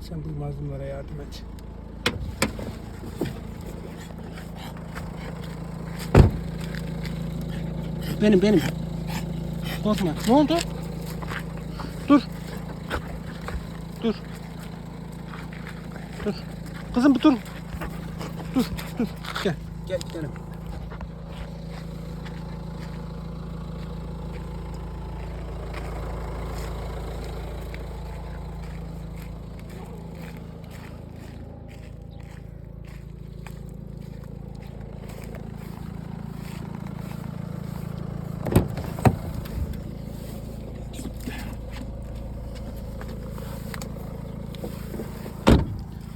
Sen bu mazlumlara yardım et. Benim benim. Korkma. Ne oldu? Dur. Dur. Dur. Kızım. Dur, dur. Gel, gel gidelim.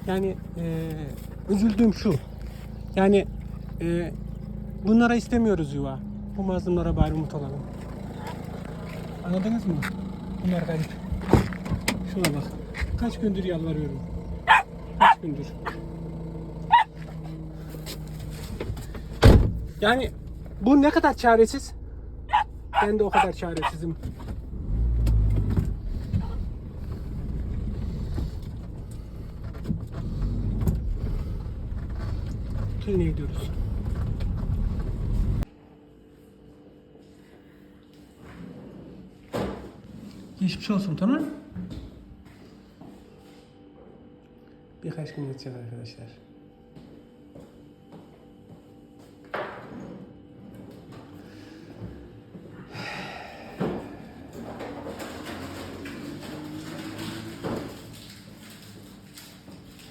Yani eee üzüldüğüm şu. Yani eee bunlara istemiyoruz yuva. Bu mazlumlara bari umut olalım. Anladınız mı? Bunlar garip. Şuna bak. Kaç gündür yalvarıyorum. Kaç gündür. Yani bu ne kadar çaresiz? Ben de o kadar çaresizim. Köyüne gidiyoruz. Geçmiş olsun tamam mı? Birkaç gün geçecek arkadaşlar.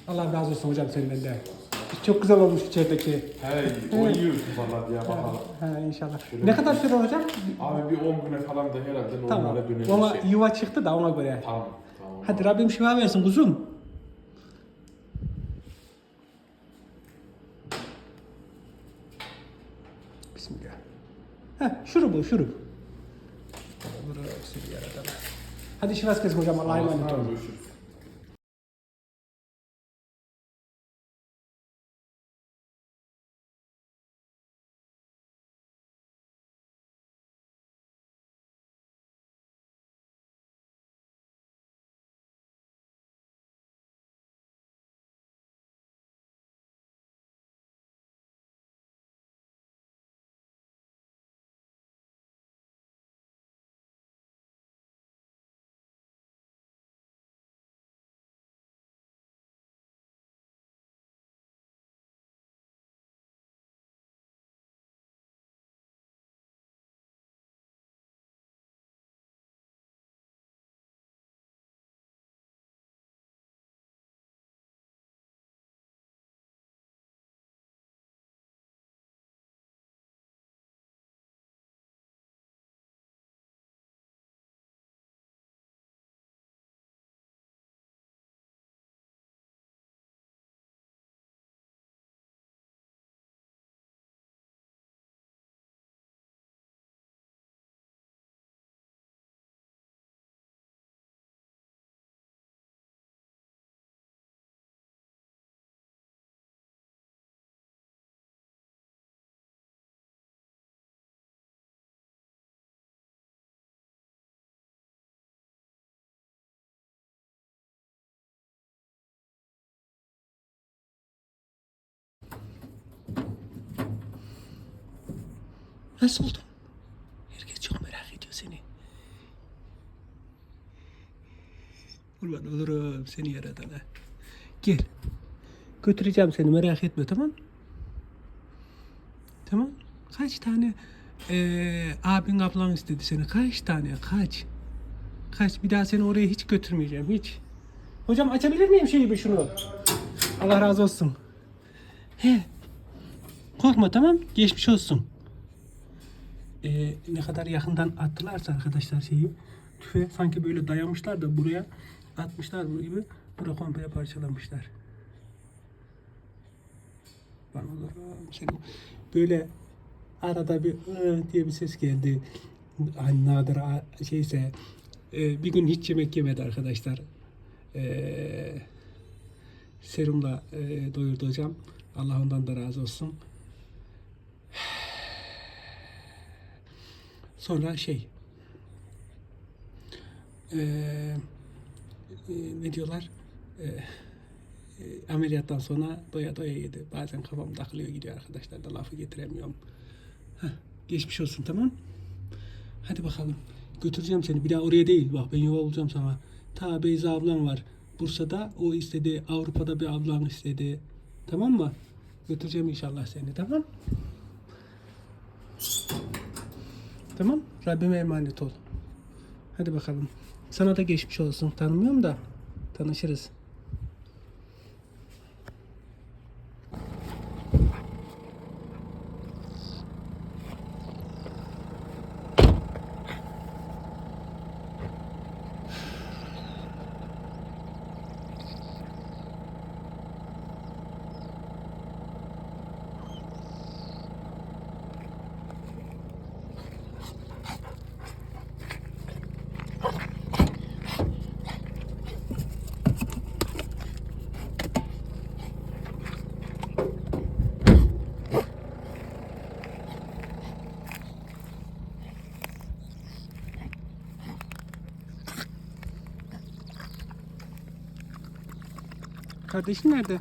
Allah razı olsun hocam senden de. Çok güzel olmuş içerideki. Hey, oynuyoruz valla ya bakalım. Ha, inşallah. Ne kadar süre olacak? Abi bir 10 güne falan da herhalde normale Tamam. döneriz. Ona şey. yuva çıktı da ona göre. Tamam, tamam. Hadi Rabbim şifa versin kuzum. Bismillah. Heh, şurup o şurup. Olur seni yaradan. Hadi şifas kesin hocam Allah'a emanet olun. görüşürüz. Nasıl oldun? Herkes çok merak ediyor seni. Kurban olurum seni yaradana. Gel. Götüreceğim seni merak etme tamam? Tamam. Kaç tane eee abin ablan istedi seni? Kaç tane? Kaç? Kaç? Bir daha seni oraya hiç götürmeyeceğim. Hiç. Hocam açabilir miyim şeyi bir şunu? Allah razı olsun. He. Korkma tamam. Geçmiş olsun. Ee, ne kadar yakından attılarsa arkadaşlar şeyi tüfe sanki böyle dayamışlar da buraya atmışlar bu gibi buraya komple parçalamışlar. Senin böyle arada bir diye bir ses geldi. Hani nadir şeyse e, bir gün hiç yemek yemedi arkadaşlar. E, serumla e, doyurdu hocam. Allah ondan da razı olsun. Sonra şey eee, e, ne diyorlar? e, e, ameliyattan sonra doya doya yedi. Bazen kafam takılıyor gidiyor arkadaşlar da lafı getiremiyorum. Heh, geçmiş olsun tamam. Hadi bakalım. Götüreceğim seni. Bir daha oraya değil. Bak ben yuva bulacağım sana. Ta Beyza ablan var. Bursa'da o istedi. Avrupa'da bir ablan istedi. Tamam mı? Götüreceğim inşallah seni. Tamam. Tamam. Rabbime emanet ol. Hadi bakalım. Sana da geçmiş olsun. Tanımıyorum da tanışırız. Kardeşin nerede?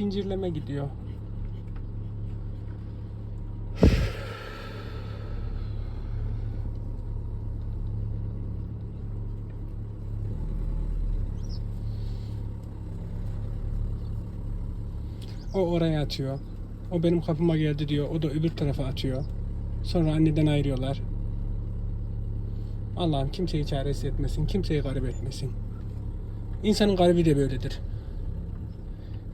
Zincirleme gidiyor. O oraya atıyor. O benim kapıma geldi diyor. O da öbür tarafa atıyor. Sonra anneden ayırıyorlar. Allah'ım kimseyi çaresiz etmesin. Kimseyi garip etmesin. İnsanın garibi de böyledir.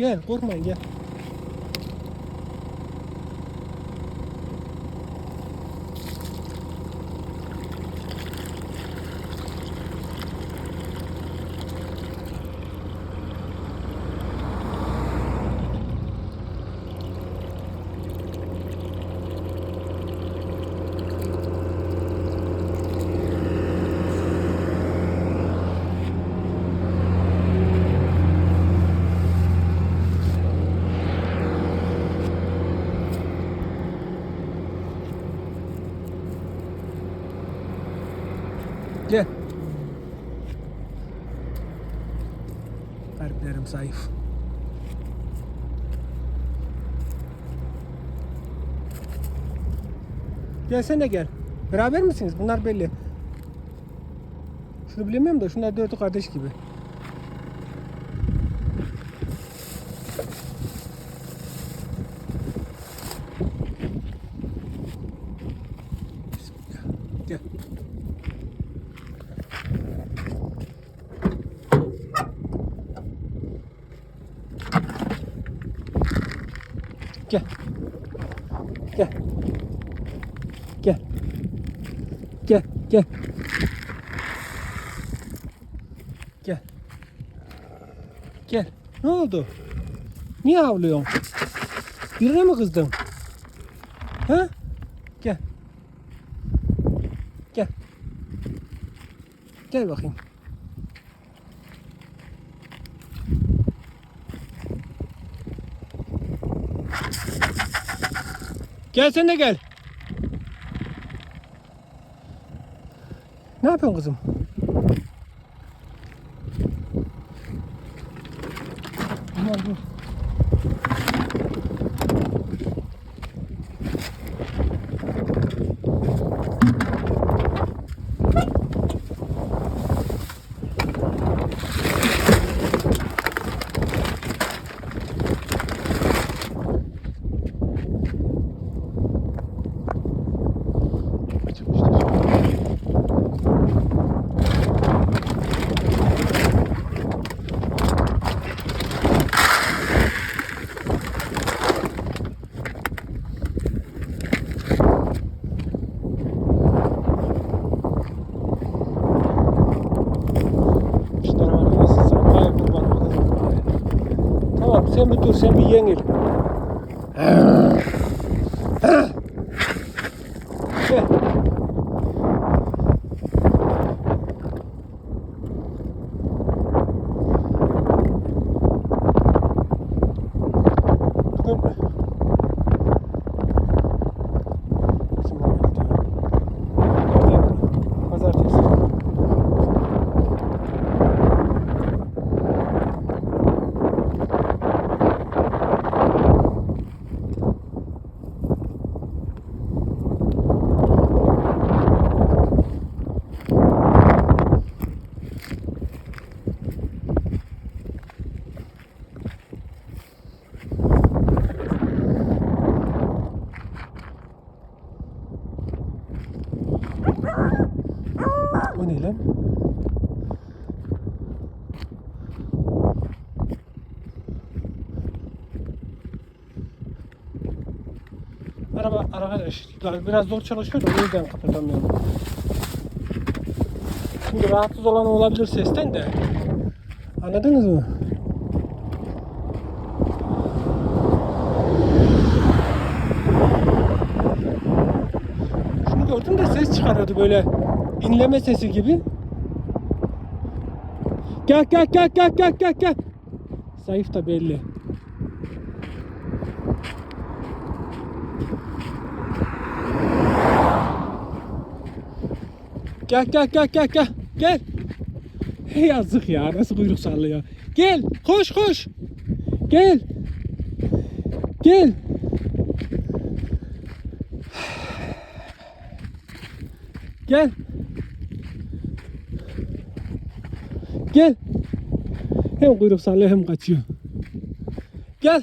Gel korkmayın gel. Gel. Kalplerim zayıf. Gelsene gel. Beraber misiniz? Bunlar belli. Şunu bilemiyorum da şunlar dördü kardeş gibi. Bismillah. Gel. Gel. Gel. Gel. Gel, gel. Gel. Gel. Ne oldu? Niye havlıyorsun? Birine mi kızdın? Ha? Gel. Gel. Gel bakayım. Gel sen de gel. Ne yapıyorsun kızım? Sen bir dur sen bir. Yani biraz zor çalışıyor da o yüzden kapatamıyorum. Şimdi rahatsız olan olabilir sesten de. Anladınız mı? Şunu gördüm de ses çıkarıyordu böyle inleme sesi gibi. Gel gel gel gel gel gel gel. Zayıf da belli. Gel gel gel gel gel. Gel. Hey yazık ya nasıl kuyruk sallıyor. Gel koş koş. Gel. Gel. Gel. Gel. Hem kuyruk sallıyor hem kaçıyor. Gel.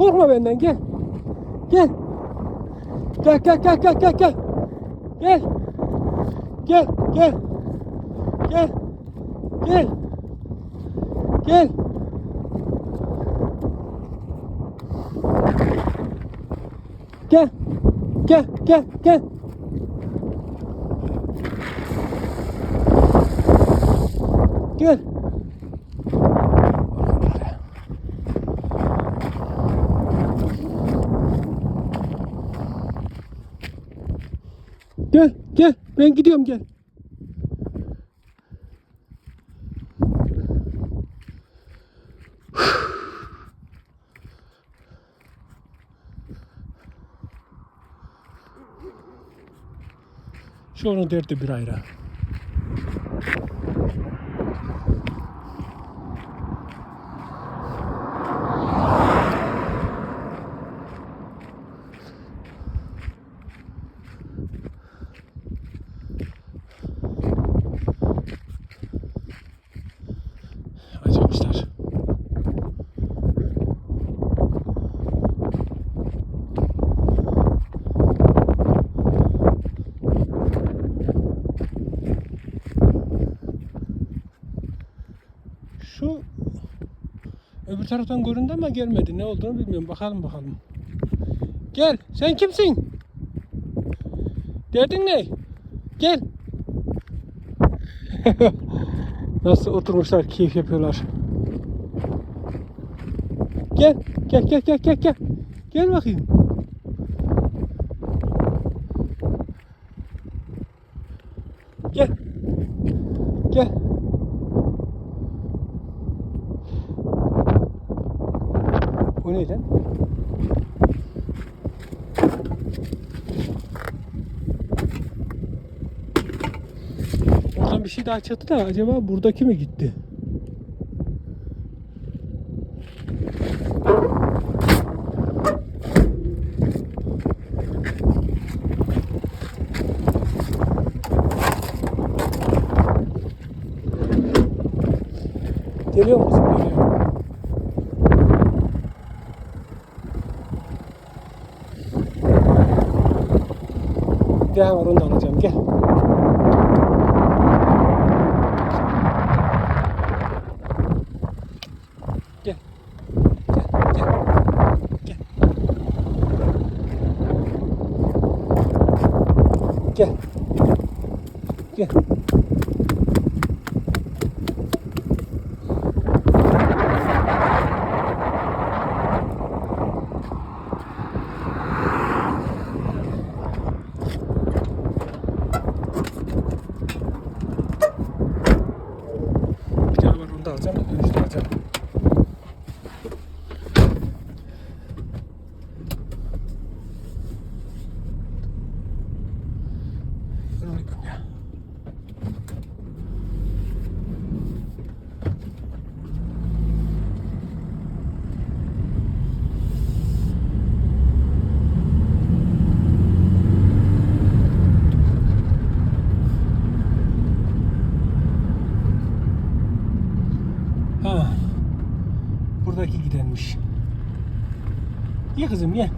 Korkma benden gel. Gel. Gel gel gel gel gel gel. Gel. Gel gel. Gel. Gel. Gel. Gel. Gel gel gel. Gel. Ben gidiyorum gel. Şu onun derdi bir ayrı. Öbür taraftan göründü ama gelmedi. Ne olduğunu bilmiyorum. Bakalım bakalım. Gel. Sen kimsin? Derdin ne? Gel. Nasıl oturmuşlar, keyif yapıyorlar. Gel, gel, gel, gel, gel, gel. Gel bakayım. Gel. Gel. O ne lan? Oradan bir şey daha çıktı da acaba buradaki mi gitti? Bir daha var onu da alacağım. Gel. Gel. Gel. Gel. Gel. Gel. Gel. Bir tane var onu da alacağım. Dönüşte alacağım. Selamünaleyküm ya. Ha. Buradaki gidenmiş. Ye kızım ye.